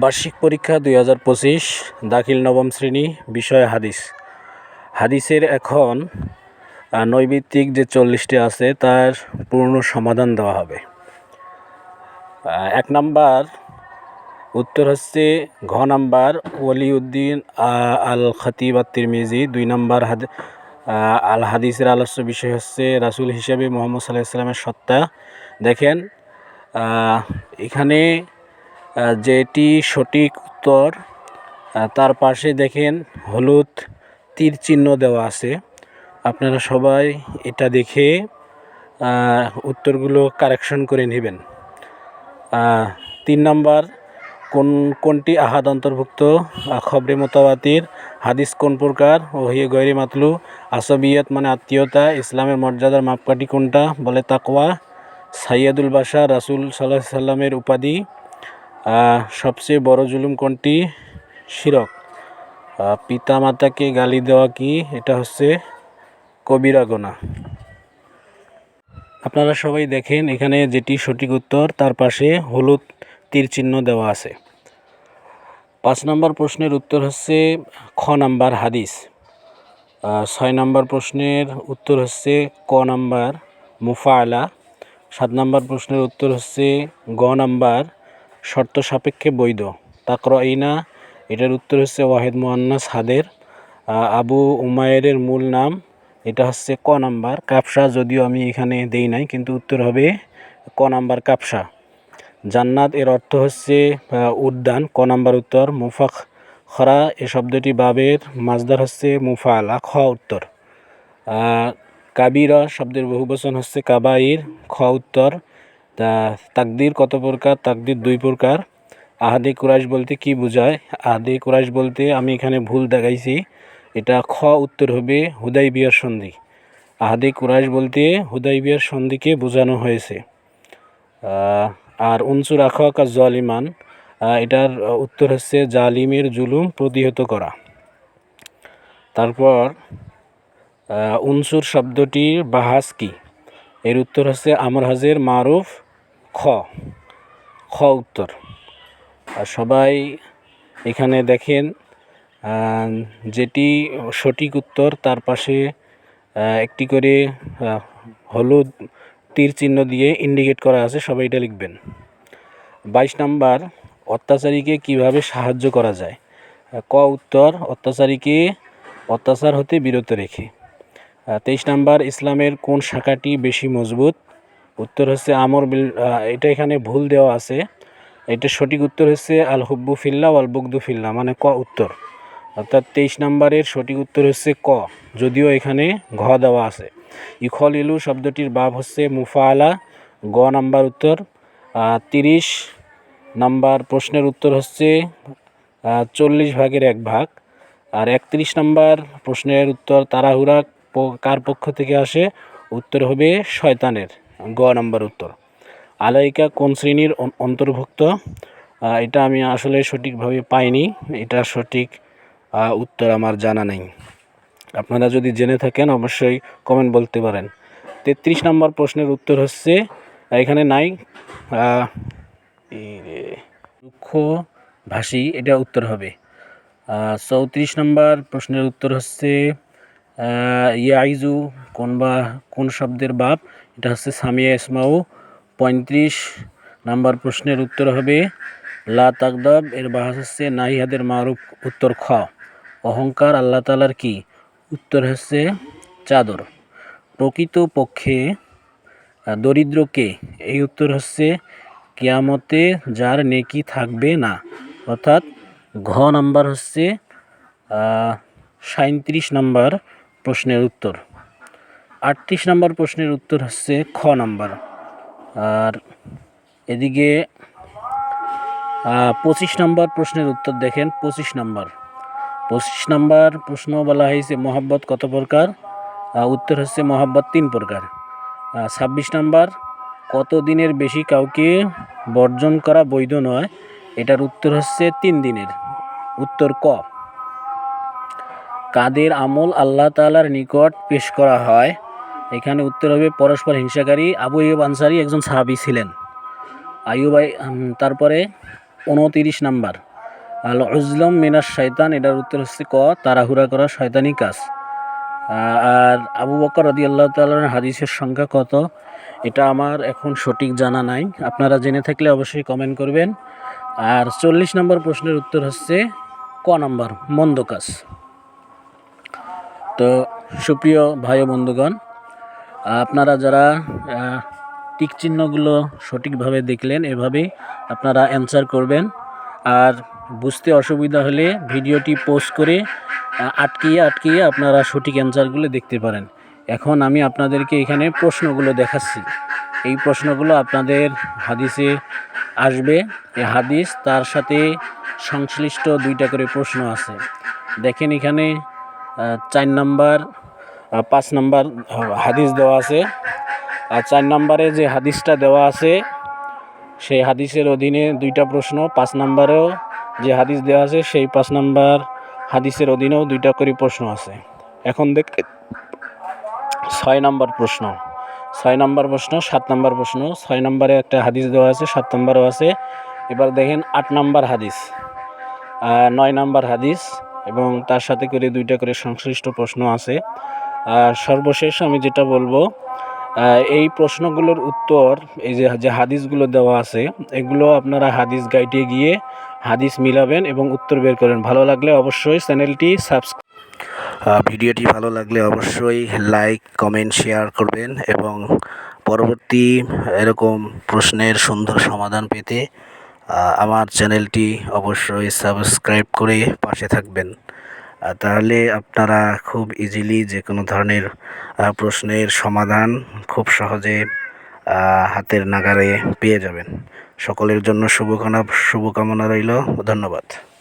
বার্ষিক পরীক্ষা দুই হাজার পঁচিশ দাখিল নবম শ্রেণি বিষয় হাদিস। হাদিসের এখন আহ, নৈমিত্তিক যে চল্লিশটি আছে তার পূর্ণ সমাধান দেওয়া হবে। এক নাম্বার উত্তর হচ্ছে ঘ নাম্বার ওয়ালিউদ্দিন আহ, আল খতিব তিরমিজি দুই নাম্বার হাদ আল হাদিসের আলোচ্য বিষয় হচ্ছে রাসূল হিসেবে মোহাম্মদ সাল্লাহ ইসলামের সত্তা। দেখেন এখানে যেটি সঠিক উত্তর তার পাশে দেখেন হলুদ তীর চিহ্ন দেওয়া আছে। আপনারা সবাই এটা দেখে উত্তরগুলো কারেকশন করে নেবেন। তিন নম্বর, কোন, কোনটি আহাদ অন্তর্ভুক্ত? খবরে মোতাবাতির হাদিস কোন প্রকার? ওহিয়ে গৈরি মাতলু, আসবিয়ত মানে আত্মীয়তা, ইসলামের মর্যাদার মাপকাঠি কোনটা? বলে তাকওয়া সাইয়াদুল বাশার, রাসুল সাল্লাহ সাল্লামের উপাধি। সবচেয়ে বড় জুলুম কোনটি? শিরক। পিতা মাতাকে গালি দেওয়া কি? এটা হচ্ছে কবিরা গোনা। আপনারা সবাই দেখেন এখানে যেটি সঠিক উত্তর, তার পাশে হলুদ তীর চিহ্ন দেওয়া আছে। পাঁচ নম্বর প্রশ্নের উত্তর হচ্ছে খ নাম্বার হাদিস। ছয় নম্বর প্রশ্নের উত্তর হচ্ছে ক নাম্বার মুফাআলা। সাত নম্বর প্রশ্নের উত্তর হচ্ছে গ নাম্বার শর্ত সাপেক্ষে বৈধ। তাকর ইনা এটার উত্তর হচ্ছে ওয়াহেদ মোহান্নাস হাদের। আবু উমায়ের মূল নাম, এটা হচ্ছে ক নাম্বার কাপসা, যদিও আমি এখানে দেই নাই, কিন্তু উত্তর হবে ক নাম্বার কাপসা। জান্নাত এর অর্থ হচ্ছে উদ্যান, ক নাম্বার উত্তর মুফাক খরা, এ শব্দটি বাবের মাজদার হচ্ছে মুফাআলা খ উত্তর। কাবিরা শব্দের বহুবচন হচ্ছে কাবাইর, খ উত্তর। তা তাকদির কত প্রকার? তাকদির দুই প্রকার। আহাদে কুরাইশ বলতে কি বোঝায়? আহাদে কুরাইশ বলতে আমি এখানে ভুল দেখাইছি। এটা খ উত্তর হবে হুদাই বিয়ার সন্ধি। আহাদে কুরাইশ বলতে হুদাই বিয়ার সন্ধিকে বোঝানো হয়েছে। আর উনসুর আখাকা জলিমান। আহ, এটার উত্তর হচ্ছে জালিমের জুলুম প্রতিহত করা। তারপর উনসুর শব্দটির বাহাস কি? এর উত্তর হচ্ছে আমর হাজের মারুফ খ। খ উত্তর। আর সবাই এখানে দেখেন যেটি সঠিক উত্তর, তার পাশে একটি করে হলুদ তীর চিহ্ন দিয়ে ইন্ডিকেট করা আছে, সবাই এটা লিখবেন। বাইশ নাম্বার, অত্যাচারীকে কীভাবে সাহায্য করা যায়? ক উত্তর, অত্যাচারীকে অত্যাচার হতে বিরত রেখে। তেইশ নাম্বার, ইসলামের কোন শাখাটি বেশি মজবুত? উত্তর হচ্ছে আমর বিল এটা এখানে ভুল দেওয়া আছে। এটা সঠিক উত্তর হচ্ছে আল হুব্বু ফিল্লা ওয়াল বুকদু ফিল্লা মানে ক উত্তর। অর্থাৎ তেইশ নাম্বারের সঠিক উত্তর হচ্ছে ক, যদিও এখানে ঘ দেওয়া আছে। ইখল ইলু শব্দটির বাব হচ্ছে মুফাআলা, গ নাম্বার উত্তর। তিরিশ নাম্বার প্রশ্নের উত্তর হচ্ছে চল্লিশ ভাগের এক ভাগ। আর একত্রিশ নাম্বার প্রশ্নের উত্তর তারাহুরা কার পক্ষ থেকে আসে? উত্তর হবে শয়তানের। গ নাম্বার উত্তর। আলাইকা কোন শ্রেণির অন- অন্তর্ভুক্ত? এটা আমি আসলে সঠিকভাবে পাইনি। এটা সঠিক উত্তর আমার জানা নেই। আপনারা যদি জেনে থাকেন অবশ্যই কমেন্ট বলতে পারেন। তেত্রিশ নম্বর প্রশ্নের উত্তর হচ্ছে এখানে নাই। আহ, এই রে, রুক্ষ ভাষী এটা উত্তর হবে। চৌত্রিশ নম্বর প্রশ্নের উত্তর হচ্ছে ইয়াইজু কোন বা কোন শব্দের বাপ? এটা হচ্ছে সামিয়া ইসমাউ। পঁয়ত্রিশ নাম্বার প্রশ্নের উত্তর হবে, লা তাকদব এর বাহাস হচ্ছে নাহিয়াদের মারুফ উত্তর খ। অহংকার আল্লাহ তালার কি? উত্তর হচ্ছে চাদর। প্রকৃত পক্ষে দরিদ্রকে এই উত্তর হচ্ছে কিয়ামতে যার নেকি থাকবে না। অর্থাৎ ঘ নাম্বার হচ্ছে সাঁত্রিশ নাম্বার প্রশ্নের উত্তর। আটত্রিশ নাম্বার প্রশ্নের উত্তর হচ্ছে খ নাম্বার। আর এদিকে পঁচিশ নম্বর প্রশ্নের উত্তর দেখেন, পঁচিশ নাম্বার। পঁচিশ নাম্বার প্রশ্ন বলা হয়েছে, মহাব্বত কত প্রকার? উত্তর হচ্ছে মহাব্বত তিন প্রকার। ছাব্বিশ নাম্বার কত দিনের বেশি কাউকে বর্জন করা বৈধ নয়? এটার উত্তর হচ্ছে তিন দিনের। উত্তর ক। কাদের আমল আল্লাহ তাআলার নিকট পেশ করা হয়? এখানে উত্তর হবে পরস্পর হিংসাকারী। আবু ইউব আনসারি একজন সাহাবী ছিলেন। আইয়ুব আই- তারপরে উনতিরিশ নাম্বার। আল উজলম মিনাস শয়তান এটার উত্তর হচ্ছে ক, তাড়াহুড়া করা শয়তানি কাজ। আর আবু বকর রদি আল্লাহ তালার হাদিসের সংখ্যা কত? এটা আমার এখন সঠিক জানা নাই। আপনারা জেনে থাকলে অবশ্যই কমেন্ট করবেন। আর চল্লিশ নম্বর প্রশ্নের উত্তর হচ্ছে ক নাম্বার, মন্দ কাজ। তো সুপ্রিয় ভাই বন্ধুগণ আপনারা যারা টিক চিহ্নগুলো সঠিকভাবে দেখলেন, এভাবেই আপনারা অ্যান্সার করবেন। আর বুঝতে অসুবিধা হলে ভিডিওটি পোস্ট করে আটকিয়ে আটকিয়ে আপনারা সঠিক অ্যান্সারগুলো দেখতে পারেন। এখন আমি আপনাদেরকে এখানে প্রশ্নগুলো দেখাচ্ছি। এই প্রশ্নগুলো আপনাদের হাদিসে আসবে। এই হাদিস তার সাথে সংশ্লিষ্ট দুইটা করে প্রশ্ন আছে। দেখেন এখানে চার নাম্বার পাঁচ নাম্বার হাদিস দেওয়া আছে। আর চার নম্বরে যে হাদিসটা দেওয়া আছে, সেই হাদিসের অধীনে দুইটা প্রশ্ন, পাঁচ নম্বরেও যে হাদিস দেওয়া আছে, সেই পাঁচ নম্বর হাদিসের অধীনেও দুইটা করে প্রশ্ন আছে। এখন দেখ, ছয় নম্বর প্রশ্ন, ছয় নম্বর প্রশ্ন, সাত নম্বর প্রশ্ন, ছয় নম্বরে একটা হাদিস দেওয়া আছে, সাত নম্বরও আছে। এবার দেখেন আট নম্বর হাদিস নয় নম্বর হাদিস, এবং তার সাথে করে দুইটা করে সংশ্লিষ্ট প্রশ্ন আছে। সর্বশেষ আমি যেটা বলব এই প্রশ্নগুলোর উত্তর, এই যে যে হাদিসগুলো দেওয়া আছে, এগুলো আপনারা হাদিস গাইডে গিয়ে হাদিস মিলাবেন এবং উত্তর বের করেন। ভালো লাগলে অবশ্যই চ্যানেলটি সাবস্ক্রাইব ভিডিওটি ভালো লাগলে অবশ্যই লাইক কমেন্ট শেয়ার করবেন এবং পরবর্তী এরকম প্রশ্নের সুন্দর সমাধান পেতে আমার চ্যানেলটি অবশ্যই সাবস্ক্রাইব করে পাশে থাকবেন। তাহলে আপনারা খুব ইজিলি যে কোনো ধরনের প্রশ্নের সমাধান খুব সহজে হাতের নাগারে পেয়ে যাবেন। সকলের জন্য শুভকামনা শুভকামনা রইল। ধন্যবাদ।